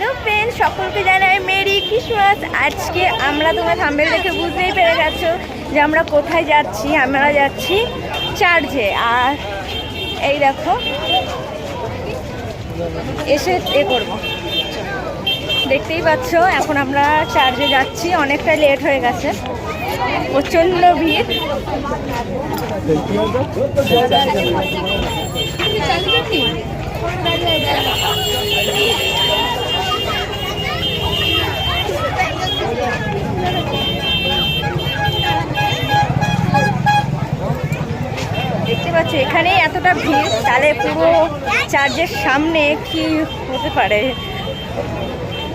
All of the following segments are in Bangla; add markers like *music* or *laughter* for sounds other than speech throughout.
হ্যালো ফ্রেন্ড সকলকে জানাই মেরি ক্রিসমাস আজকে আমরা তোমার থাম্বেল দেখে বুঝতেই পেরে গেছো যে আমরা কোথায় যাচ্ছি। আমরা যাচ্ছি চার্চে। আর এই দেখো, এসে এ করব। দেখতেই পাচ্ছ, এখন আমরা চার্জে যাচ্ছি। অনেকটা লেট হয়ে গেছে। প্রচণ্ড ভিড়। পাচ্ছ এখানেই এতটা ভিড়, তাহলে পুরো চার্জের সামনে কি হতে পারে?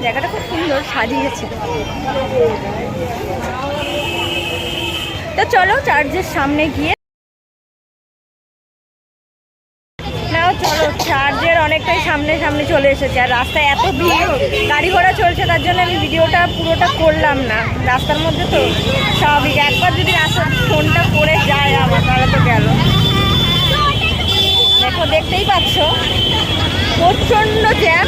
জায়গাটা খুব সুন্দর, সাজিয়েছে। তো চলো চার্জের সামনে গিয়ে চলো, চার্চের অনেকটাই সামনে সামনে চলে এসেছে। আর রাস্তায় এত ভিড়, গাড়ি ঘোড়া চলছে, তার জন্য আমি ভিডিওটা পুরোটা করলাম না। রাস্তার মধ্যে তো স্বাভাবিক, একবার যদি রাস্তার ফোনটা পড়ে যায় আমার, তাহলে তো গেল। দেখো, দেখতেই পাচ্ছ। প্রচণ্ড জ্যাম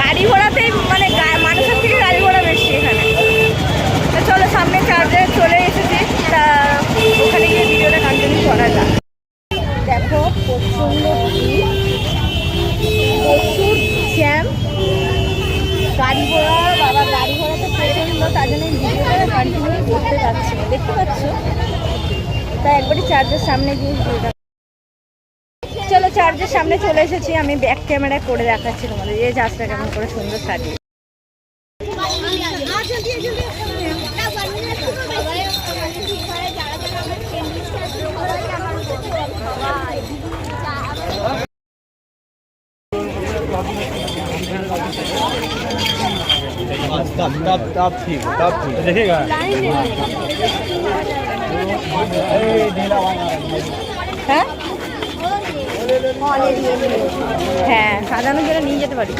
গাড়ি ঘোড়াতে মানে মানুষের থেকে গাড়ি ঘোড়া বেশি এখানে। তো চলো, সামনে চার্জে চলে এসেছি। তা ওখানে গিয়ে ভিডিওটা কন্টিনিউ করা যাক। দেখো, প্রচণ্ড প্রচুর জ্যাম গাড়ি ঘোড়া, বাবা, গাড়ি ঘোড়াতে প্রচণ্ড, তার জন্য ভিডিওটা কন্টিনিউ করতে পারছি দেখতে পাচ্ছ? তাই একবারই চার্জের সামনে গিয়ে ভিডিওটা চলো চার্জের সামনে চলে এসেছি আমি ব্যাক ক্যামেরা করে দেখাচ্ছি তোমাদের এই চার্জটা কেমন করে সুন্দর সাজিয়ে तब तब तब ठीक तब ठीक देखिएगा হ্যাঁ হ্যাঁ সাজানোর জন্য নিয়ে যেতে পারি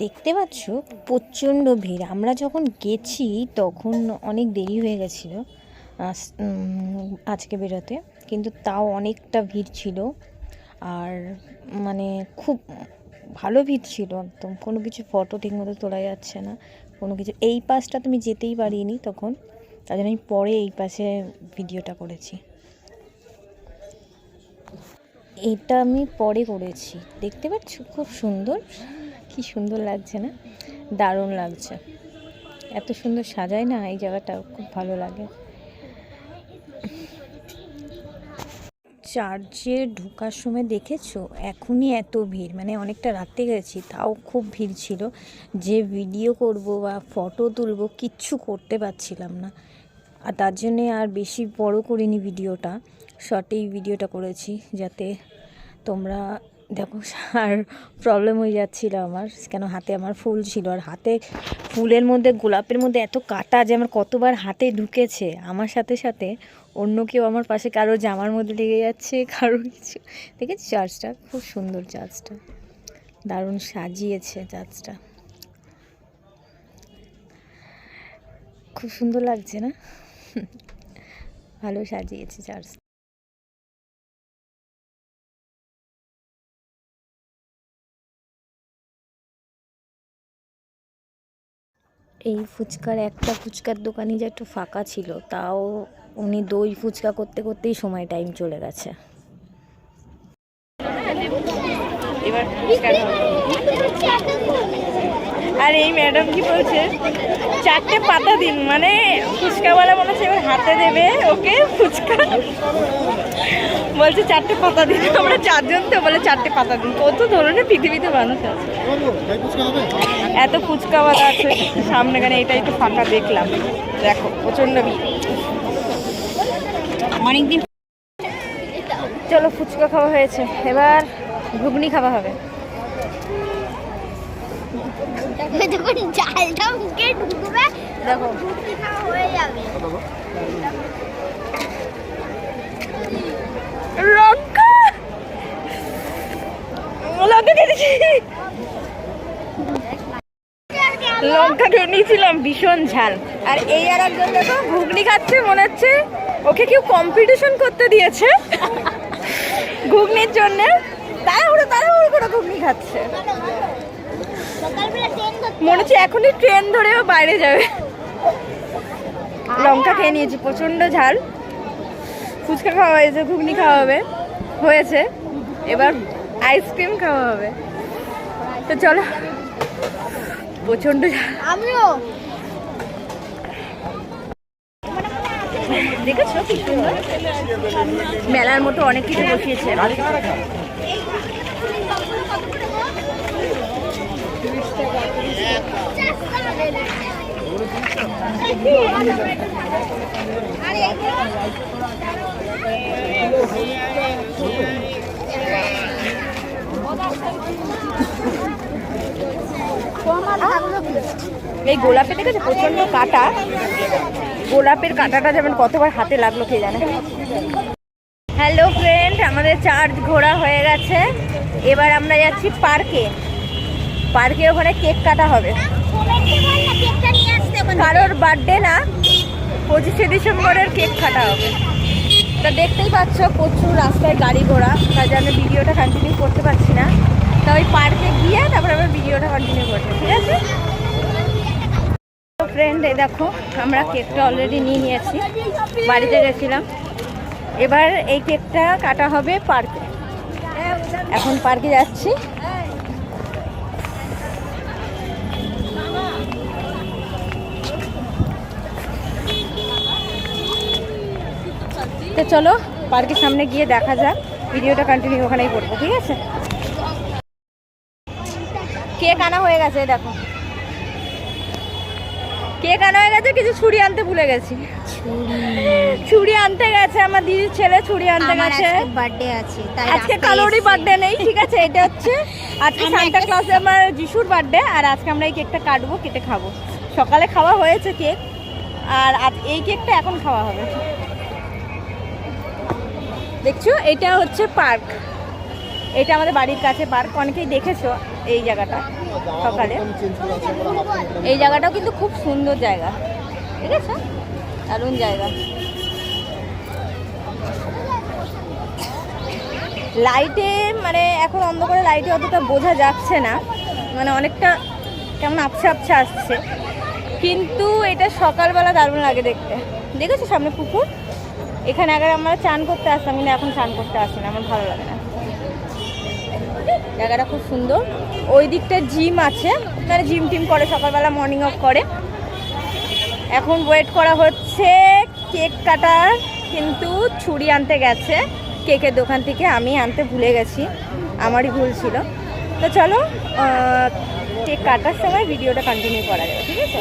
দেখতে পাচ্ছ প্রচণ্ড ভিড়। আমরা যখন গেছি, তখন অনেক দেরি হয়ে গেছিল আজকে বেরোতে। কিন্তু তাও অনেকটা ভিড় ছিল। আর মানে খুব ভালো ভিড় ছিল একদম। কোনো কিছু ফটো ঠিকমতো তোলা যাচ্ছে না। কোনো কিছু এই পাশটা তুমি যেতেই পারিনি তখন। তার জন্য আমি পরে এই পাশে ভিডিওটা করেছি। এটা আমি পরে করেছি। দেখতে পাচ্ছ? খুব সুন্দর। কি সুন্দর লাগছে না? দারুণ লাগছে। এত সুন্দর সাজায় না এই জায়গাটা, খুব ভালো লাগে। চার্চে ঢোকার সময় দেখেছ? এখনই এত ভিড়। মানে অনেকটা রাতে গেছি, তাও খুব ভিড় ছিল। যে ভিডিও করব বা ফটো তুলব কিচ্ছু করতে পারছিলাম না। আর তার জন্যে আর বেশি বড় করিনি ভিডিওটা। শর্টেই ভিডিওটা করেছি যাতে তোমরা দেখো, আর প্রবলেম হয়ে যাচ্ছিল আমার। কেন হাতে আমার ফুল ছিল। আর হাতে ফুলের মধ্যে, গোলাপের মধ্যে এত কাটা যে আমার কতবার হাতে ঢুকেছে। আমার সাথে সাথে অন্য কেউ আমার পাশে, কারও জামার মধ্যে লেগে যাচ্ছে, *laughs* কারও কিছু। দেখেছি চার্চটা? খুব সুন্দর চার্চটা। দারুণ সাজিয়েছে চার্চটা। খুব সুন্দর লাগছে না? *laughs* ভালো সাজিয়েছে চার্চ। এই ফুচকার একটা ফুচকার দোকানই যে একটু ফাঁকা ছিল, তাও উনি দই ফুচকা করতে করতেই সময় টাইম চলে গেছে। এবার আর এই ম্যাডাম কি বলছে? চারটে পাতা দিন মানে ফুচকাওয়ালা মনে হচ্ছে এবার হাতে দেবে ওকে ফুচকা। বলছে চারটে পাতা দিন, আমরা চারজন তো বলে চারটে পাতা দিন। কত ধরনের পৃথিবীতে মানুষ আছে। এত ফুচকাওয়ালা আছে সামনেখানে এটাই তো ফাঁকা দেখলাম। দেখো প্রচণ্ড ভিড়। অনেকদিন চলো ফুচকা খাওয়া হয়েছে। এবার ঘুগনি খাওয়া হবে। যখন চালটা মুখে ঢুকবে দেখো। হয়ে যাবে। লঙ্কা! লঙ্কা লঙ্কা খেয়ে নিয়েছিলাম, ভীষণ ঝাল। আর এই আর একজন দেখো, ঘুগনি খাচ্ছে, মনে হচ্ছে ওকে কেউ কম্পিটিশন করতে দিয়েছে ঘুগনির জন্য। তাড়াহুড়ো তাড়াহুড়ো করে ঘুগনি খাচ্ছে। মনে হচ্ছে এখনই ট্রেন ধরেও বাইরে যাবে। লঙ্কা খেয়ে নিয়েছি, প্রচণ্ড ঝাল। ফুচকা খাওয়া হয়েছে, ঘুগনি খাওয়া হবে, হয়েছে। এবার আইসক্রিম খাওয়া হবে। তো চলো। প্রচণ্ড ঝাল আমিও। দেখেছ কি সুন্দর? মেলার মতো অনেক কিছু বসিয়েছে। এই গোলাপে দেখেছ প্রচণ্ড কাটা। গোলাপের কাঁটাটা যেমন কতবার হাতে লাগল কে জানে। হ্যালো ফ্রেন্ড আমাদের চার্জ ঘোরা হয়ে গেছে। এবার আমরা যাচ্ছি পার্কে পার্কে ওখানে কেক কাটা হবে। কারোর বার্থডে না, পঁচিশে ডিসেম্বরের কেক কাটা হবে। তা দেখতেই পাচ্ছ প্রচুর রাস্তায় গাড়ি ঘোড়া। তার জন্য ভিডিওটা কন্টিনিউ করতে পারছি না। তা ওই পার্কে গিয়ে তারপরে আবার ভিডিওটা কন্টিনিউ করছি, ঠিক আছে? ফ্রেন্ড এই দেখো, আমরা কেকটা অলরেডি নিয়ে নিয়েছি, বাড়িতে গেছিলাম। এবার এই কেকটা কাটা হবে পার্কে। এখন পার্কে যাচ্ছি। তো চলো, পার্কের সামনে গিয়ে দেখা যাক। ভিডিওটা কন্টিনিউ ওখানেই করব, ঠিক আছে? কেক আনা হয়ে গেছে দেখো। কেক আনা হয়ে গেছে কিছু ছুরি আনতে ভুলে গেছি। ছুরি। আনতে গেছে আমার দিদির ছেলে ছুরি আনতে গেছে। বার্থডে আছে তাই আজকে কালোরই বার্থডে নেই ঠিক আছে এটা হচ্ছে *laughs* আজকে সান্টা ক্লাসে আমার যিশুর বার্থডে আর আজকে আমরা এই কেকটা কাটবো কেটে খাব। সকালে খাওয়া হয়েছে কেক আর আজ এই কেকটা এখন খাওয়া হবে। দেখছ এটা হচ্ছে পার্ক এটা আমাদের বাড়ির কাছে পার্ক অনেকেই দেখেছ এই জায়গাটা। সকালে। এই জায়গাটাও কিন্তু খুব সুন্দর জায়গা। ঠিক আছে? দারুণ জায়গা। লাইটে মানে এখন অন্ধকারে লাইটে অতটা বোঝা যাচ্ছে না। মানে অনেকটা কেমন আবছা আবছা আসছে। কিন্তু এটা সকালবেলা দারুণ লাগে দেখতে। দেখেছ সামনে পুকুর? এখানে আগে আমরা চান করতে আসতাম, কিন্তু এখন চান করতে আসি না। আমার ভালো লাগে না। জায়গাটা খুব সুন্দর। ওই দিকটা জিম আছে। মানে জিম টিম করে সকালবেলা মর্নিং ওয়াক করে। এখন ওয়েট করা হচ্ছে কেক কাটার, কিন্তু ছুরি আনতে গেছে। কেকের দোকান থেকে আমি আনতে ভুলে গেছি। আমারই ভুল ছিল। তো চলো কেক কাটার সময় ভিডিওটা কন্টিনিউ করা যাবে ঠিক আছে?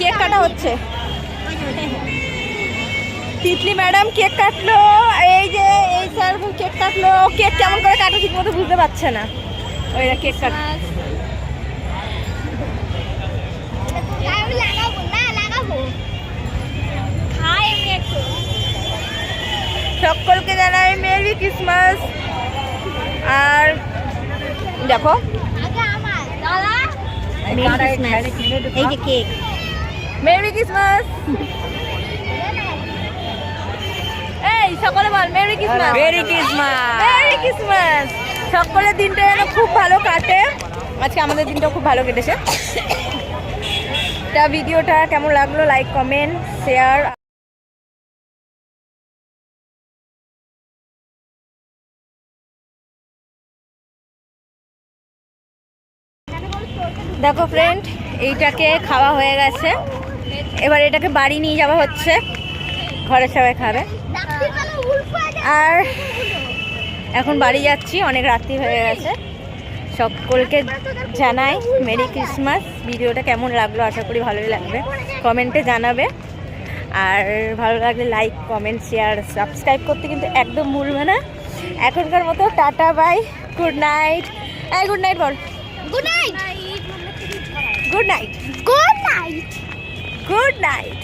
কেক কাটা হচ্ছে। তিতলি ম্যাডাম কেক কাটলো এই যে এই স্যার কেক কাটলো। কেক কেমন করে কাটে ঠিক মতো বুঝতে পারছে না। ওইরা কেক কাট সকলকে জানাই মেরি ক্রিসমাস। আর দেখো। যে কেক। Merry Christmas. সকলে বল merry Christmas merry Christmas merry Christmas সকলের দিনটা যেন খুব ভালো কাটে। আজকে আমাদের দিনটা খুব ভালো কেটেছে। তা ভিডিওটা কেমন লাগল লাইক কমেন্ট শেয়ার দেখো ফ্রেন্ড এইটাকে খাওয়া হয়ে গেছে। এবার এটাকে বাড়ি নিয়ে যাওয়া হচ্ছে। ঘরে সবাই খাবে। আর এখন বাড়ি যাচ্ছি অনেক রাত্রি হয়ে গেছে। সকলকে জানাই মেরি ক্রিসমাস। ভিডিওটা কেমন লাগল আশা করি ভালোই লাগবে। কমেন্টে জানাবে। আর ভালো লাগলে লাইক কমেন্ট শেয়ার সাবস্ক্রাইব করতে কিন্তু একদম ভুলবে না। এখনকার মতো টাটা বাই গুড নাইট। এই গুড নাইট বল। Good night. Good night. Good night. Good night.